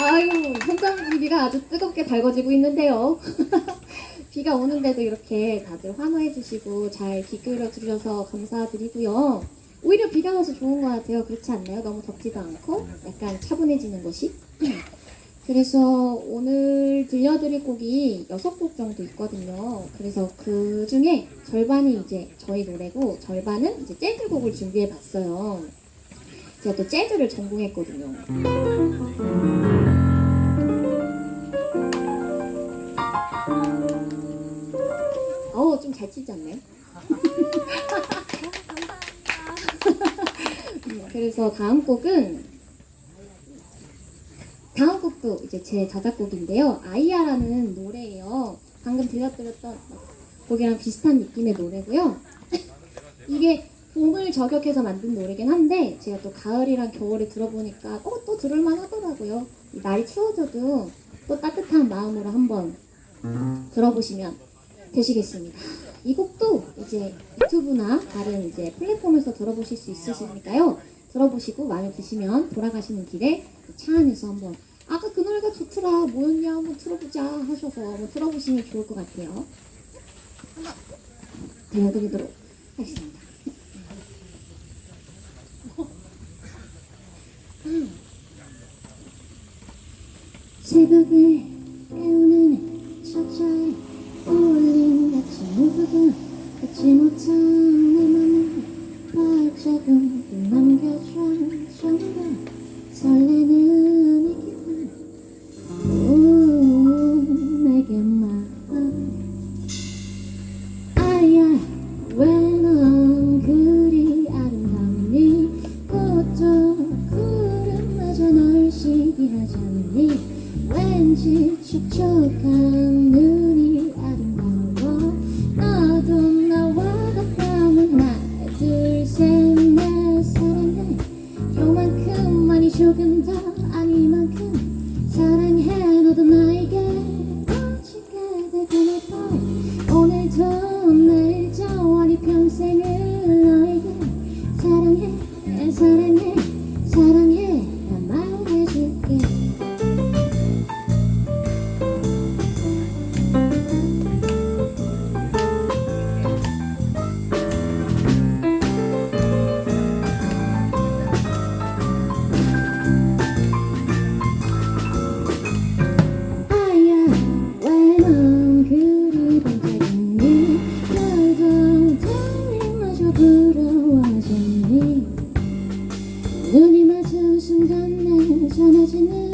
아유, 분위기가 아주 뜨겁게 달궈지고 있는데요. 비가 오는데도 이렇게 다들 환호해 주시고 잘 기울여 주셔서 감사드리고요. 오히려 비가 와서 좋은 것 같아요. 그렇지 않나요? 너무 덥지도 않고 약간 차분해지는 것이. 그래서 오늘 들려드릴 곡이 여섯 곡 정도 있거든요. 그래서 그 중에 절반이 이제 저희 노래고 절반은 이제 재즈 곡을 준비해 봤어요. 제가 또 재즈를 전공했거든요. 음, 그래서 다음 곡은 다음 곡도 이제 제 자작곡인데요. 아이야라는 노래예요. 방금 들려드렸던 곡이랑 비슷한 느낌의 노래고요. 이게 봄을 저격해서 만든 노래긴 한데 제가 또 가을이랑 겨울에 들어보니까 어, 또 들을만 하더라고요. 이 날이 추워져도 또 따뜻한 마음으로 한번 들어보시면 되시겠습니다. 이 곡도 이제 유튜브나 다른 이제 플랫폼에서 들어보실 수 있으시니까요. 들어보시고 마음에 드시면 돌아가시는 길에 차 안에서 한번 아까 그 노래가 좋더라 뭐였냐 한번 들어보자 하셔서 한번 들어보시면 좋을 것 같아요. 한번 들려드리도록 하겠습니다. 새벽을 않니 왠지 촉촉한 눈이 내전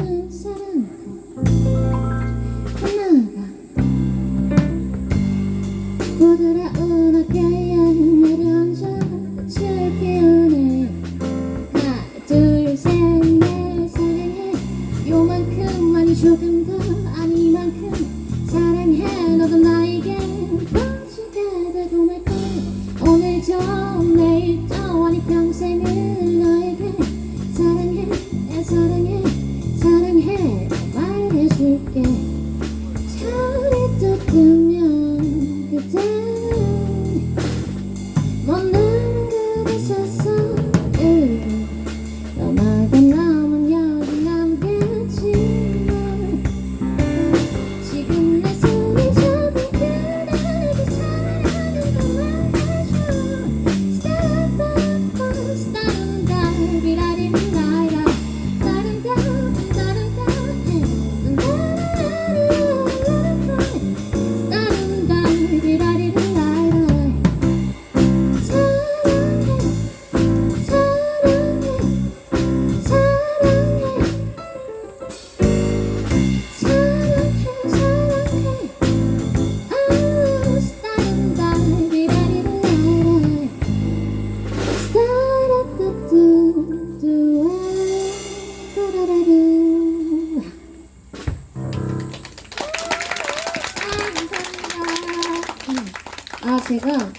아 제가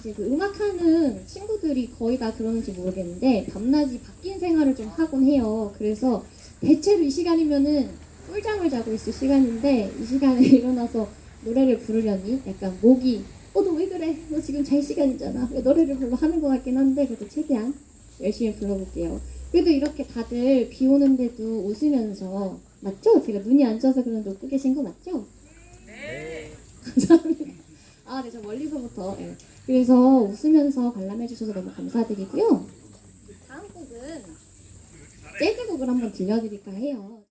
이제 그 음악하는 친구들이 거의 다 그러는지 모르겠는데 밤낮이 바뀐 생활을 좀 하곤 해요. 그래서 대체로 이 시간이면은 꿀잠을 자고 있을 시간인데 이 시간에 일어나서 노래를 부르려니 약간 목이 어 너 왜 그래? 너 지금 잘 시간이잖아. 왜 노래를 불러 하는 것 같긴 한데 그래도 최대한 열심히 불러볼게요. 그래도 이렇게 다들 비 오는데도 웃으면서 맞죠? 제가 눈이 안 좋아서 그런데 웃고 계신 거 맞죠? 네. 감사합니다. 아, 저 멀리서부터. 예. 그래서 웃으면서 관람해 주셔서 너무 감사드리고요. 다음 곡은 재즈곡을 한번 들려드릴까 해요.